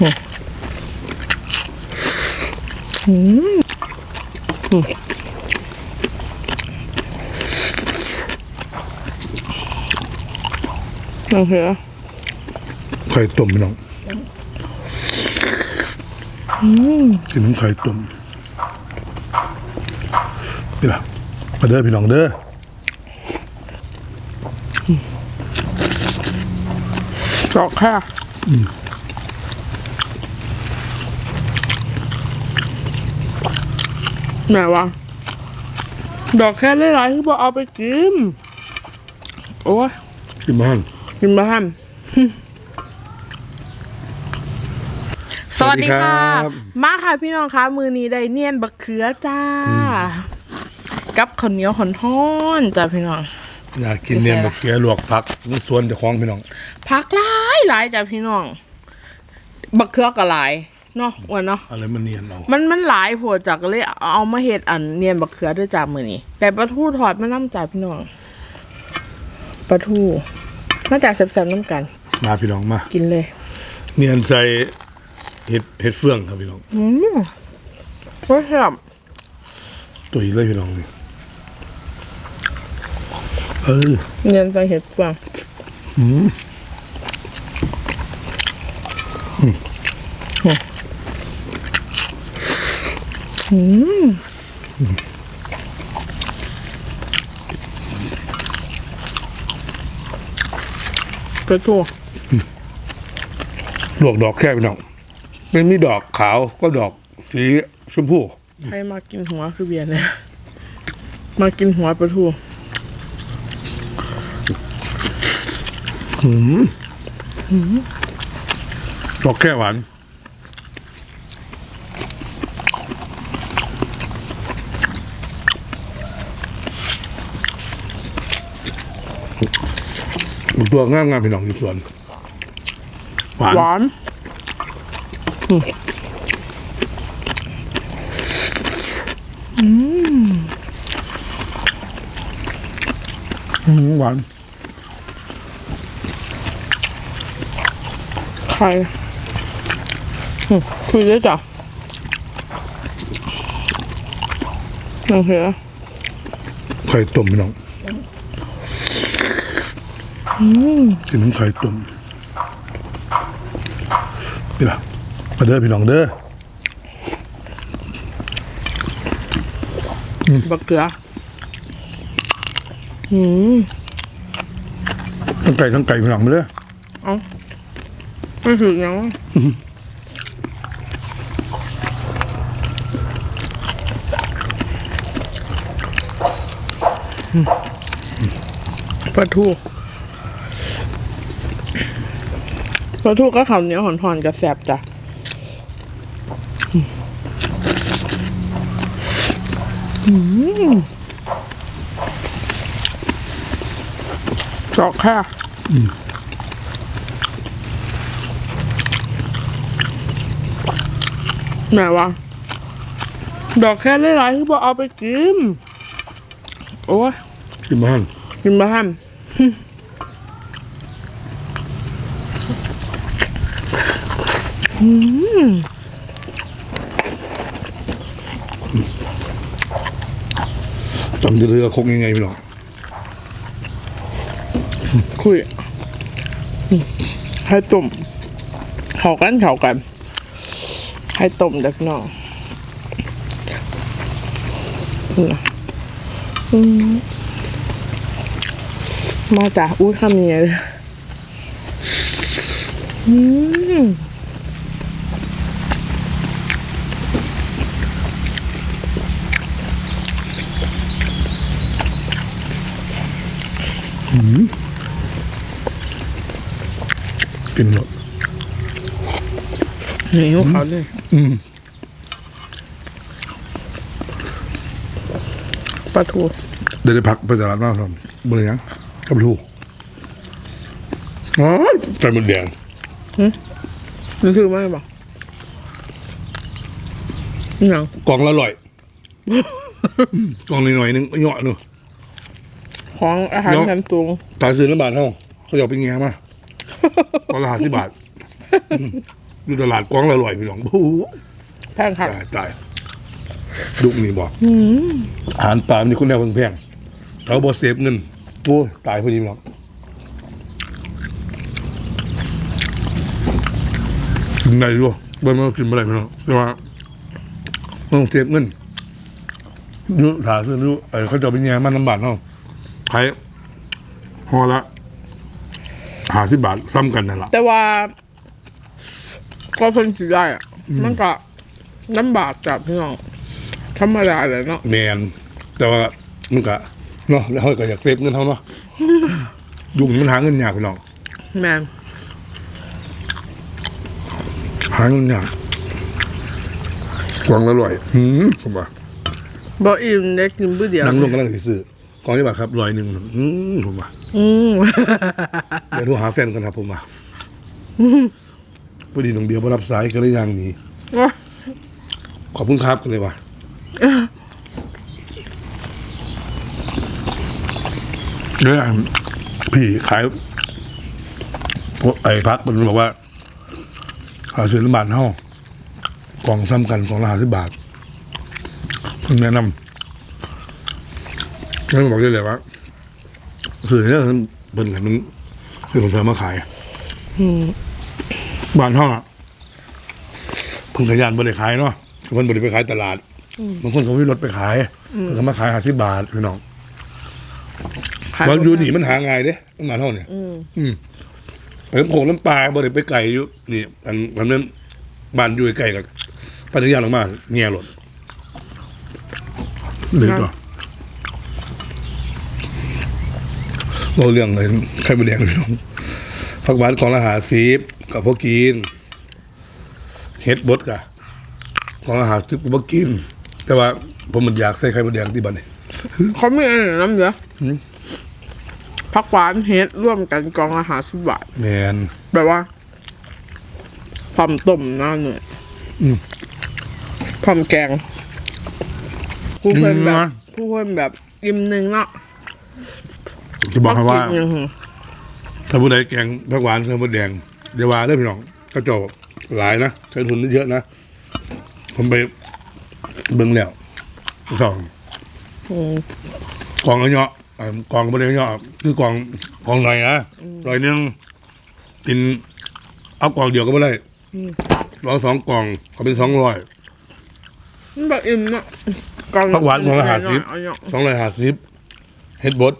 โอเคไข่ต้มพี่น้องกินน้ำไข่ต้มนี่ล่ะมาเด้อพี่น้องเด้อจอกค่ะ แม่วะ ดอกแค่หลายๆคือบอกเอาไปกิน โอ้ยกินบ้านกินบ้านสวัสดีค่ะ มาค่ะพี่น้องคะมือนี้ได้เนียนบักเขือจ้า กับข้าวเหนียวหอนท้อนๆจ้าพี่น้อง อยากกินเนี่ยมาเกียลวกผักนี่สวนเจ้าของพี่น้องพักหลายหลายจ้าพี่น้อง บักเขือก็หลาย เนาะอ้วนเนาะอะไรมันเนียนเอามันมันหลายโผดจากเลยเอามาเห็ดอันเนียนบักเขือด้วยจ้ามือนี้แต่ปลาทูทอดมาน้ำจ่าพี่น้องปลาทูมาจากแซ่บๆน้ำกัน มาพี่น้องมา กินเลย เนียนใส่เห็ดเห็ดเฟืองครับพี่น้องก็แซ่บตัวอีกเลยพี่น้องนี่เออเนียนใส่เห็ดฟาง ปลาทูลวกดอกแค่พี่น้องเป็นมีดอกขาวก็ดอกสีชมพูใครมากินหัวคือเบียร์เนี่ยมากินหัวปลาทูดอกแค่หวาน ตัวงามงามๆพี่น้องอยู่สวนหวานหวานอืมหวานใครอืมคุยได้จ้ะโอเคไข่ต้มพี่น้อง กินน้ำไข่ต้มนี่ล่ะมาเด้อพี่น้องเด้อบักเกลือทั้งไก่ทั้งไก่พี่น้องมาเด้อไม่ถึงยังปลาทู ปลาทูก็ขาวเหนียวหอนๆกับแสบจ้ะจอกค่ะแม่วะดอกแค่หลายๆคือบอกเอาไปกิน โอ้ยกินบ้านกินบ้าน จำเรือคงยังไงพี่น้อคุยให้ตุ่มเขากันเขากัน ให้ตุ่มเด็กน้องน่ะอืมมาจากอุ้ยคำนี้เลยอืม กินหมดนี่พวกเขาเลยปลาทูเดี๋ยวได้พักไปตลาดมากครับบริยังกับลูกอ๋อใจมันแดงนี่คือไม่บอกนี่หยังกล่องละร้อย กล่องนิดหน่อยๆนึงเหยาะหนูของอาหารเนาะชั้นสูงตาซื้อน้ำบาทเท่าเขาอยากไปแง่มา กล่องละห้าสิบบาทอืมอยู่ตลาดกองละลอยพี่น้องโอ้โหแพงค่ะตายตายลูกนี่บอกอาหารป่ามันนี่คุณแนวแพงๆเขาบอเซฟเงินโอ้ยตายพอดีพี่น้องกินได้ด้วยเบิ้ลมันกินไม่ได้พี่น้องแต่ว่าต้องเซฟเงินอยุถาซื้ออยุไอ้เขาจะเอาไปแย่มันน้ำบาทเนาะขายห่อละ ห้าสิบบาทซ้ำกันนั่นแหละแต่ว่าก็เพิ่นสิได้อะมันก็ลำบากจากพี่น้องธรรมดาเลยเนาะแมนแต่ว่ามันก็เนาะแล้วเขาก็อยากเซฟเงินเขาเนาะยุ่งมันหาเงินยากพี่น้องแม่นหาเงินยากกวางละร่อยหืมผมว่าบ่อิ่มได้กินมื้อเดียวนั่งลงกำลังสิซื้อ กองที่บาทครับร้อยหนึ่งอืมผมว่าอืมเดี๋ยวโทรหาแฟนกันครับผมว่าพอดีน้องเดียวมารับสายก็เลยยังหนีขอบคุณครับกันเลยว่ะเนี่ยพี่ขายพวกไอ้พักมันบอกว่าหาซื้อน้ำบาทเท่ากล่องซ้ำกันกล่องละห้าสิบบาทคุณแนะนำ นั่นบอกได้เลยว่าซื้อเนี่ยเป็นไงมันคือผมเพิ่มมาขายบ้านห้องอะเพิ่งขยันบริขายเนาะเพิ่นบริไปขายตลาดบางคนเขาไม่รถไปขายเพิ่นก็มาขายห้าสิบบาทพี่น้องขายบางอยู่นี่มันหาง่ายเด้ต้องมาเท่าเนี่ยอืมไปน้ำโขงน้ำปลาบริไปไก่อยู่นี่อันอันนั้นบ้านอยู่ไก่กับปัตยาลงมาเงียรถหรือต่อ เราเรื่องเลยไข่มดแดงพี่น้องผักหวานของละหาซีฟกับพวกกินเฮ็ดบดกะของละหาซีฟกับพวกกิน แต่ว่าผมมันอยากใส่ไข่มดแดงที่บ้านนี่เขามีอันนั้นนำเด้อผักหวานเฮ็ดร่วมกันกองอาหารสิบบาทแมนแบบว่าพร้อมต้มหน้าเนื้ออมพร้อมแกงผู้เพิ่นแบบอืมผู้เพิ่นแบบอิ่มหนึ่งเนาะ จะบอกให้ว่ากินอย่างหือถ้าผู้ใดแกงผักหวานใส่มดแดงเดี๋ยวว่าเด้อพี่น้องก็จบหลายนะใช้ทุนเยอะนะ ผมไปเบิ่งแล้วสองอืมกองเนาะอ่ากองบริเวณเนาะคือกองกองหน่อยนะร้อยหนึงกินเอากองเดียวก็ไม่ได้ร้อยสองกองก็เป็นสองร้อยมันแบบอิ่มเนาะกองผักหวานของละห้าสิบเอาเนาะสองร้อยห้าสิบเฮ็ดบด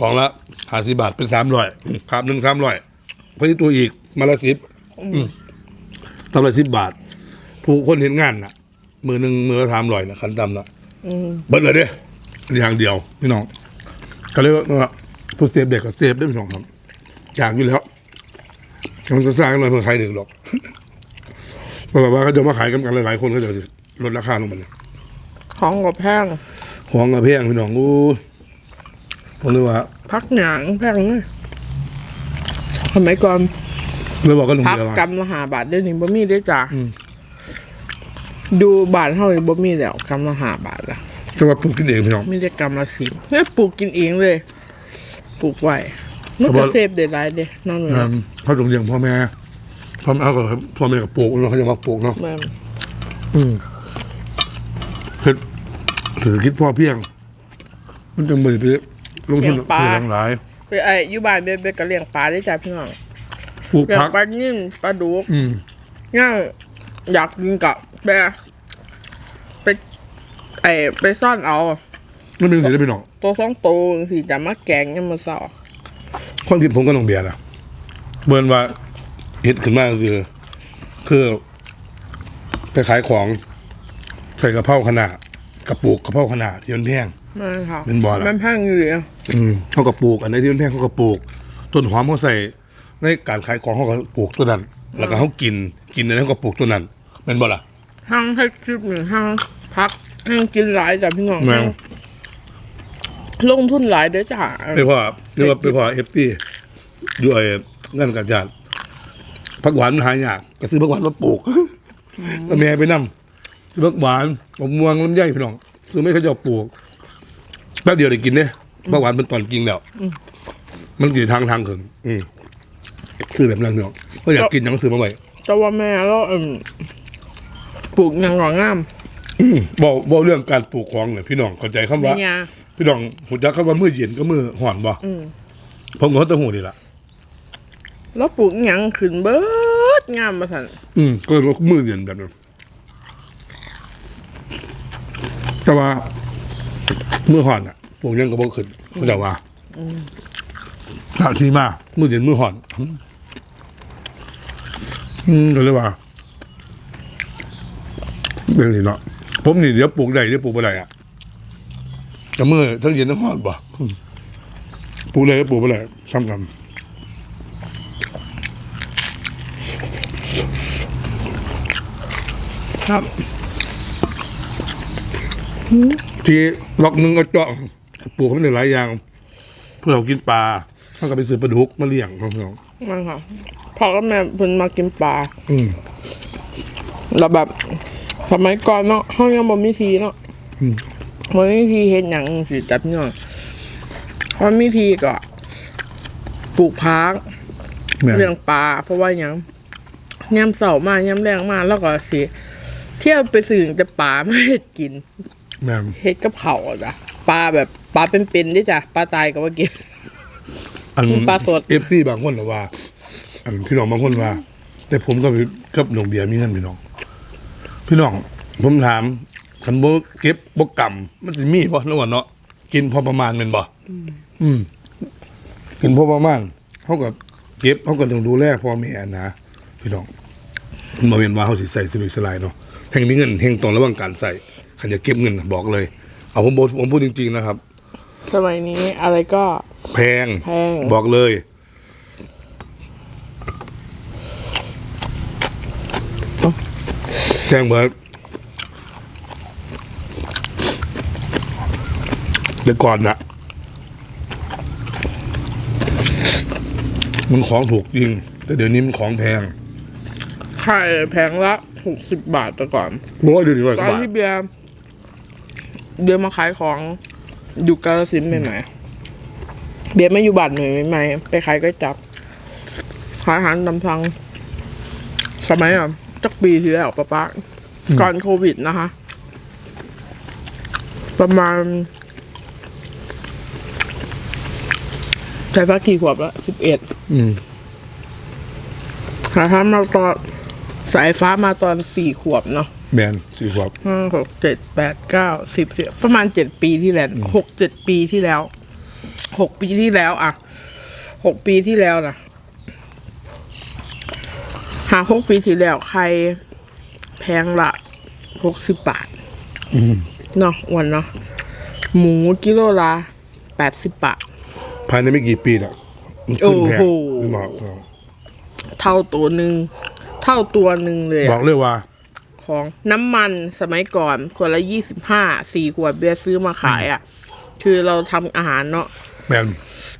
กองละห้าสิบบาทเป็นสามร้อยครับหนึ่งสามร้อยพอที่ตัวอีกมาละสิบทำละสิบบาทผู้คนเห็นงานน่ะมือหนึ่งมือละสามร้อยนะคันดำนะอืมเบิดเลยเด้อย่างเดียวพี่น้องก็เลยว่าผู้เซฟเด็กก็เซฟได้พี่น้องครับอยากอยู่แล้วมันจะสร้างอะไรเพื่อใครหนึ่งหรอกเพราะแบบว่าเขาจะมาขายกันกันหลายๆคนก็จะลดราคาลงมาเลยของกับแพงของกระเพียงพี่น้องอู้ ผมเลยว่าพักหยางแพงเลยสมัยก่อนเลยบอกก็หนุ่มพักเดียวกำละหาบาทเดี๋ยวนี้บ่มีได้อจ้ะดูบาทเท่านี้บ่มีแล้วกำละหาบาทละจะมาปลูกกินเองพี่น้อง มีแต่กำละสิบเนี่ยปลูกกินเองเลย ปลูกไว้มันก็เซฟได้หลายเด้น้องหนูอืมเขาต้องเลี้ยงพ่อแม่พ่อแม่ก็พ่อแม่กับปลูกเนาะเขาจะมาปลูกเนาะแม่นเฮ็ดเศรษฐกิจพ่อเพียง มันจะมือไป ลงทุนเพื่อหลางหลายไปไอ้อยู่บ้านเบบก็เลี้ยงปลาได้จ้ะพี่น้องปลูกเลี้ยงผัก ปลานิ่มปลาดุกอืมย่างอยากกินกับแบไปไอ้ไปซ่อนเอามันเป็นสิ่งที่พี่น้องตัวสองตัวสิจะมาแกงยังมาเศร้าความคิดผมก็น้องเบียร์นะเบิร์นว่าเฮ็ดขึ้นมาคือ คือไปขายของใส่กระเพราขนาดกระปุกกระเพราขนาดที่มันแพง แม่นค่ะเป็นบ่อละมันแพงอยู่เลยอืมเขาก็ปลูกอันไหนที่มันแพงเขาก็ปลูก ต้นหอมเขาใส่ในการขายของเขาก็ปลูกตัวนั้น แล้วก็เขากินกินอันนั้นเขาก็ปลูกตัวนั้นเป็นบ่ล่ะ ห้างให้คลิปหนึ่งห้างพักห้างกินหลายจ้ะพี่น้องแม่ง ลงทุนหลายเด้อจ้ะไปพ่อเรียกว่าไปพ่อเอฟตีด้วยงานการจานผักหวานมันหายากก็ซื้อผักหวานมาปลูกแล้วแม่ไปนำซื้อผักหวานมะม่วงลำไยพี่น้องซื้อไม่เขาจะเอาปลูก แป๊บเดียวได้กินเนี่ยผักหวานเป็นตอนกินแล้วมันอยู่ทางทางถึงอืมคือแบบนั้นพี่น้องก็อยากกินหนังสือมาไว้แต่ว่าแม่แล้วเอิ่มปลูกหยังหรองามบอกบอกเรื่องการปลูกของเนี่ยพี่น้องเข้าใจคำว่า เนี่ยพี่น้องหูจักคำว่ามือเย็นก็มือห่อนบ่ผมก็ต้องหูนี่ล่ะ แล้วปลูกหยังขึ้นเบิดงามมาสันอืมก็เลยว่ามือเย็นแบบนั้นแต่ว่า มือห่อนอะปลูกยังก็บ่ขึ้นเข้าใจว่าถามที่มามือเย็นมือห่อน อืมก็เลยว่าเป็นสิเนาะผมนี่เดี๋ยวปลูกได้เดี๋ยวปลูกบ่ได้อะแต่มือทั้งเย็นทั้งห่อนบ่อืมปลูกได้เดี๋ยวปลูกบ่ได้ซ้ำกันครับ ที่ล็อกหนึงก็เจาะปลูกเขาเป็นหลายอย่างเพื่อเรากินปลาถ้าก็ไปซื้อปลาดุกมาเลี้ยงของเรามันค่ะพ่อกับแม่เพิ่นมากินปลาอืม แล้วแบบสมัยก่อนเนาะห้องยังบ่มีทีเนาะบ่มีทีเฮ็ดหยังสิจับเนาะพอมีทีก็ปลูกพัก แม่นเรื่องปลาเพราะว่าหยังยามเสาร์มายามแรงมาแล้วก็สิ เที่ยวไปซื้อแต่ปลาไม่เฮ็ดกิน แม่นเฮ็ดกับเขาวอะจ้ะปลาแบบปลาเป็นๆเด้จ้ะปลาตายก็ว่ากิน อันกินปลาสด เอฟซีบางคนน่ะว่า อันพี่น้องบางคนว่า แต่ผมกับกับหนองเบียร์มีเงินพี่น้อง พี่น้อง ผมถามคันบ่เก็บบ่กำมันสิมีบ่นวันเนาะกินพอประมาณแม่นบ่อืมกินพอประมาณเฮาก็เก็บเฮาก็ต้องดูแลพ่อแม่นะพี่น้องมันบ่แม่นว่าเฮาสิใส่สลุยสลายเนาะแห่งมีเงินแห่งต้องระวังการใส่ คันจะเก็บเงินน่ะบอกเลย เอาผมบอกผมพูดจริง ๆ นะครับ สมัยนี้อะไรก็ แพงแพง บอกเลย แพงเบิร์ดเดี๋ยวก่อนนะมันของถูกจริง แต่เดี๋ยวนี้มันของแพง ไข่แพงละหกสิบบาทแต่ก่อนโอ้ยเดี๋ยวนี้ร้อยตกอนว่าบาท ที่เบียร์ เบียร์มาขายของอยู่กาลสินธุ์ใหม่ๆเบียร์ไม่อยู่บ้านใหม่ๆไปขายก็จับขายอาหารตำสั่งสมัยอะจักปีที่แล้วปะปะก่อนโควิดนะคะ ประมาณใช้สักกี่ขวบแล้วสิบเอ็ดอืมหาทำมาตอนสายฟ้ามาตอนสี่ขวบเนาะ แบนสี่ขวบห้าหกเจ็ดแปดเก้าสิบสิบประมาณเจ็ดปีที่แล้วหกเจ็ดปีที่แล้วหกปีที่แล้ว อะหกปีที่แล้วนะหาหกปีที่แล้วใครแพงละหกสิบบาทเนาะอ้วันเนาะหมูกิโลละแปดสิบบาท ภายในไม่กี่ปีน่ะมันขึ้นแพงโอ้โหบอกเท่าตัวหนึ่งเท่าตัวหนึ่งเลยอะบอกเลยว่า ของน้ำมันสมัยก่อนขวดละยี่สิบห้าสี่ขวดเบียร์ซื้อมาขายอะ คือเราทำอาหารเนาะแบน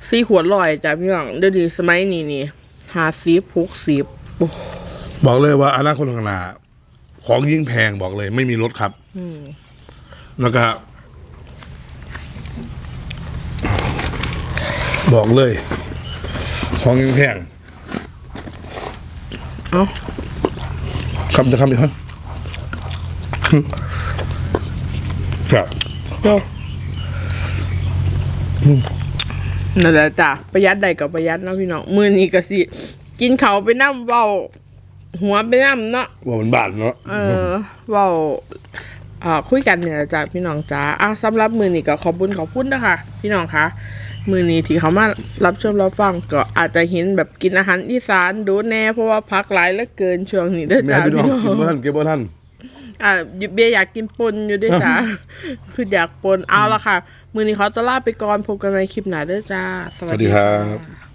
สี่ขวดลอยจ้ะพี่น้องเดี๋ยวนี้สมัยนี้นี่หาซีบหกซีบโอ้บอกเลยว่าอนาคตข้างหน้าของยิ่งแพงบอกเลย ไม่มีลดครับแล้วก็บอกเลย ของยิ่งแพง เอ้า คำจะคำอีกครับ ครับเดี๋ยวนั่นแหละจ้ะประหยัดใดกับประหยัดเนาะพี่น้องมือนี้ก็สิ กินเขาวไปน้ำเบาหัวไปน้ำเนาะว่ามันบาทเนาะเออเว่าอ่าคุยกันเนี่ยแหละจ้ะพี่น้องจ้าอะสำหรับมือนี้ก็ขอบคุณขอบคุณนะคะพี่น้องคะมือนี้ที่เขามารับชมรับฟังก็อาจจะเห็นแบบกินอาหารอีสานดูแน่เพราะว่าพักหลายเหลือเกินช่วงนี้เด้อแม่จ้าพี่น้องพี่น้อกินงบ่ท่านเก็บบ่ท่าน อะเบียร์อยากกินปนอยู่ด้วยจ้าคืออยากปนเอาละค่ะ มือนี้เขาจะลาไปก่อนพบกันในคลิปหน้าเด้อจ้า สวัสดีครับ